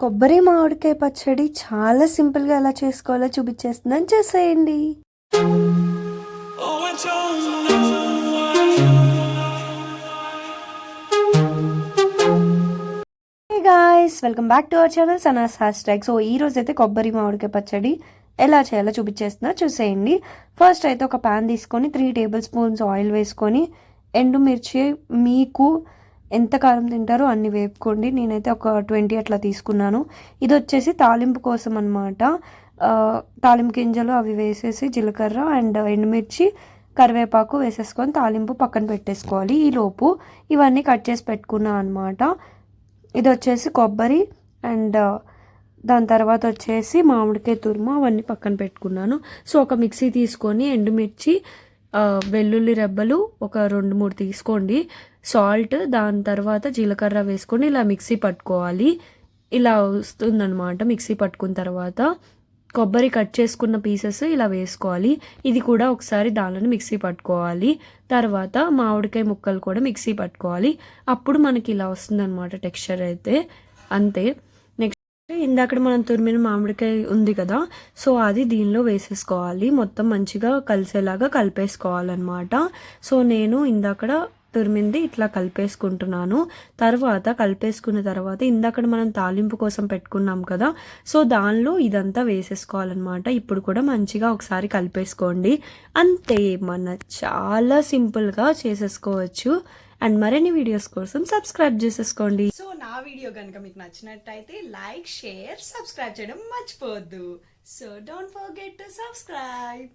కొబ్బరి మామిడికాయ పచ్చడి చాలా సింపుల్గా ఎలా చేసుకోవాలో చూపించేస్తుందని చేసేయండి. Guys guys welcome back to our channel Sanas hashtag so ఈ రోజు అయితే కొబ్బరి మామిడికాయ పచ్చడి ఎలా చేయాలో చూపించేస్తున్నా చూసేయండి. ఫస్ట్ అయితే ఒక ప్యాన్ తీసుకొని త్రీ టేబుల్ స్పూన్స్ ఆయిల్ వేసుకొని ఎండుమిర్చి మీకు ఎంత కారం తింటారో అన్ని వేపుకోండి. నేనైతే ఒక ట్వంటీ అట్లా తీసుకున్నాను. ఇది వచ్చేసి తాలింపు కోసం అనమాట తాలింపు గింజలు అవి వేసేసి జీలకర్ర అండ్ ఎండుమిర్చి కరివేపాకు వేసేసుకొని తాలింపు పక్కన పెట్టేసుకోవాలి ఈ లోపు. ఇవన్నీ కట్ చేసి పెట్టుకున్నాను అనమాట ఇది వచ్చేసి కొబ్బరి అండ్ దాని తర్వాత వచ్చేసి మామిడికాయ తురుము అవన్నీ పక్కన పెట్టుకున్నాను. సో ఒక మిక్సీ తీసుకొని ఎండుమిర్చి వెల్లుల్లి రెబ్బలు ఒక రెండు మూడు తీసుకోండి. సాల్ట్ దాని తర్వాత జీలకర్ర వేసుకొని ఇలా మిక్సీ పట్టుకోవాలి. ఇలా వస్తుందన్నమాట మిక్సీ పట్టుకున్న తర్వాత. కొబ్బరి కట్ చేసుకున్న పీసెస్ ఇలా వేసుకోవాలి. ఇది కూడా ఒకసారి దానిని మిక్సీ పట్టుకోవాలి. తర్వాత మామిడికాయ ముక్కలు కూడా మిక్సీ పట్టుకోవాలి. అప్పుడు మనకి ఇలా వస్తుందన్నమాట టెక్స్చర్ అయితే. అంతే. ఇందాక మనం తురిమిన మామిడికాయ ఉంది కదా సో అది దీనిలో వేసేసుకోవాలి. మొత్తం మంచిగా కలిసేలాగా కలిపేసుకోవాలన్నమాట. సో నేను ఇందాకడ తురిమింది ఇట్లా కలిపేసుకుంటున్నాను. తర్వాత కలిపేసుకున్న తర్వాత ఇందాక మనం తాలింపు కోసం పెట్టుకున్నాం కదా సో దానిలో ఇదంతా వేసేసుకోవాలన్నమాట. ఇప్పుడు కూడా మంచిగా ఒకసారి కలిపేసుకోండి. అంతే మన చాలా సింపుల్గా చేసేసుకోవచ్చు. అండ్ మరిన్ని వీడియోస్ కోసం సబ్స్క్రైబ్ చేసేసుకోండి. సో నా వీడియో కనుక మీకు నచ్చినట్టయితే లైక్ షేర్ సబ్స్క్రైబ్ చేయడం మర్చిపోవద్దు. So don't forget to subscribe